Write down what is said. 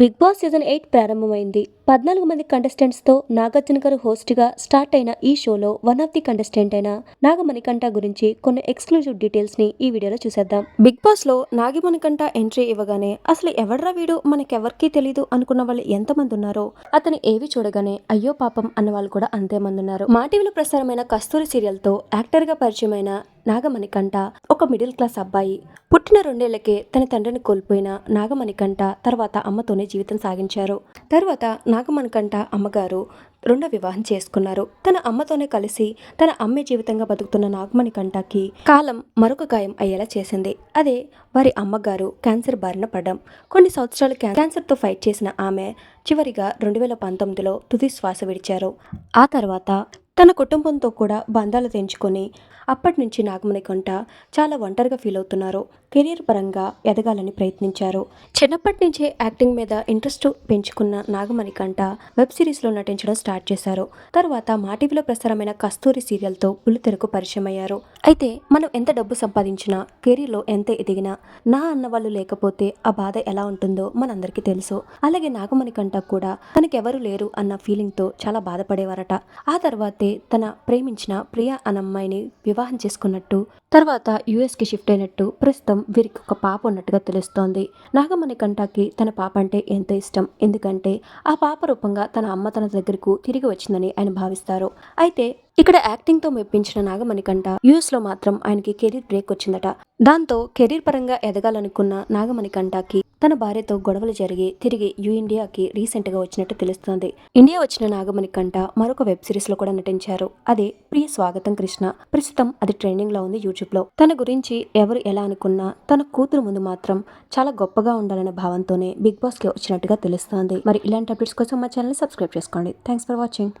Big boss season eight ప్రారంభమైంది. పద్నాలుగు మంది కంటెస్టెంట్స్తో నాగార్జున గారు హోస్ట్గా స్టార్ట్ అయిన ఈ షోలో వన్ ఆఫ్ ది కంటెస్టెంట్ అయిన నాగమణికంఠ గురించి కొన్ని ఎక్స్క్లూజివ్ డీటెయిల్స్ని ఈ వీడియోలో చూసేద్దాం. బిగ్ బాస్లో నాగమణికంఠ ఎంట్రీ ఇవ్వగానే అసలు ఎవడ్రా వీడు? మనకెవరికీ తెలీదు అనుకున్న వాళ్ళు ఎంతమంది ఉన్నారో అతని ఏవి చూడగానే అయ్యో పాపం అన్న వాళ్ళు కూడా అంతేమంది ఉన్నారు. మా టీవీలో ప్రసారమైన కస్తూరి సీరియల్తో యాక్టర్గా పరిచయమైన నాగమణికంఠ ఒక మిడిల్ క్లాస్ అబ్బాయి. పుట్టిన రెండేళ్ళకే తన తండ్రిని కోల్పోయిన నాగమణికంఠ తర్వాత అమ్మతోనే జీవితం సాగించారు. తర్వాత నాగమణికంఠ అమ్మగారు రెండో వివాహం చేసుకున్నారు. తన అమ్మతోనే కలిసి తన అమ్మే జీవితంగా బతుకుతున్న నాగమణి కంటకి కాలం మరొక గాయం అయ్యేలా చేసింది. అదే వారి అమ్మగారు క్యాన్సర్ బారిన పడడం. కొన్ని సంవత్సరాలు క్యాన్సర్తో ఫైట్ చేసిన ఆమె చివరిగా రెండు వేల పంతొమ్మిదిలో తుది శ్వాస విడిచారు. ఆ తర్వాత తన కుటుంబంతో కూడా బంధాలు తెంచుకొని అప్పటి నుంచి నాగమణికంఠ చాలా ఒంటరిగా ఫీల్ అవుతున్నారు. కెరీర్ పరంగా ఎదగాలని ప్రయత్నించారు. చిన్నప్పటి నుంచే యాక్టింగ్ మీద ఇంట్రెస్ట్ పెంచుకున్న నాగమణికంఠ వెబ్ సిరీస్లో నటించడం స్టార్ట్ చేశారు. తర్వాత మాటీవీలో ప్రసారమైన కస్తూరి సీరియల్తో పులితెరకు పరిచయం అయ్యారు అయితే మనం ఎంత డబ్బు సంపాదించినా కెరీర్లో ఎంత ఎదిగినా నా అన్న వాళ్ళు లేకపోతే ఆ బాధ ఎలా ఉంటుందో మనందరికీ తెలుసు. అలాగే నాగమణికంఠ కూడా తనకెవరు లేరు అన్న ఫీలింగ్తో చాలా బాధపడేవారట. ఆ తర్వాత తన ప్రేమించిన ప్రియా అనమ్మాయిని వివాహం చేసుకున్నట్టు తర్వాత యుఎస్కి షిఫ్ట్ అయినట్టు ప్రస్తుతం వీరికి ఒక పాప ఉన్నట్టుగా తెలుస్తోంది. నాగమణి కంటాకి తన పాప అంటే ఎంతో ఇష్టం. ఎందుకంటే ఆ పాప రూపంగా తన అమ్మ తన దగ్గరకు తిరిగి వచ్చిందని ఆయన భావిస్తారు. అయితే ఇక్కడ యాక్టింగ్తో మెప్పించిన నాగమణికంఠ యుఎస్లో మాత్రం ఆయనకి కెరీర్ బ్రేక్ వచ్చిందట. దాంతో కెరీర్ పరంగా ఎదగాలనుకున్న నాగమణికంఠకి తన భార్యతో గొడవలు జరిగి తిరిగి యూ ఇండియాకి రీసెంట్గా వచ్చినట్టు తెలుస్తోంది. ఇండియా వచ్చిన నాగమణి కంట మరొక వెబ్ సిరీస్లో కూడా నటించారు. అదే ప్రియ స్వాగతం కృష్ణ. ప్రస్తుతం అది ట్రెండింగ్లో ఉంది యూట్యూబ్లో తన గురించి ఎవరు ఎలా అనుకున్నా తన కూతురు ముందు మాత్రం చాలా గొప్పగా ఉండాలనే భావంతోనే బిగ్ బాస్కి వచ్చినట్టుగా తెలుస్తోంది. మరి ఇలాంటి అప్డేట్స్ కోసం మా ఛానల్ సబ్స్క్రైబ్ చేసుకోండి. Thanks for watching.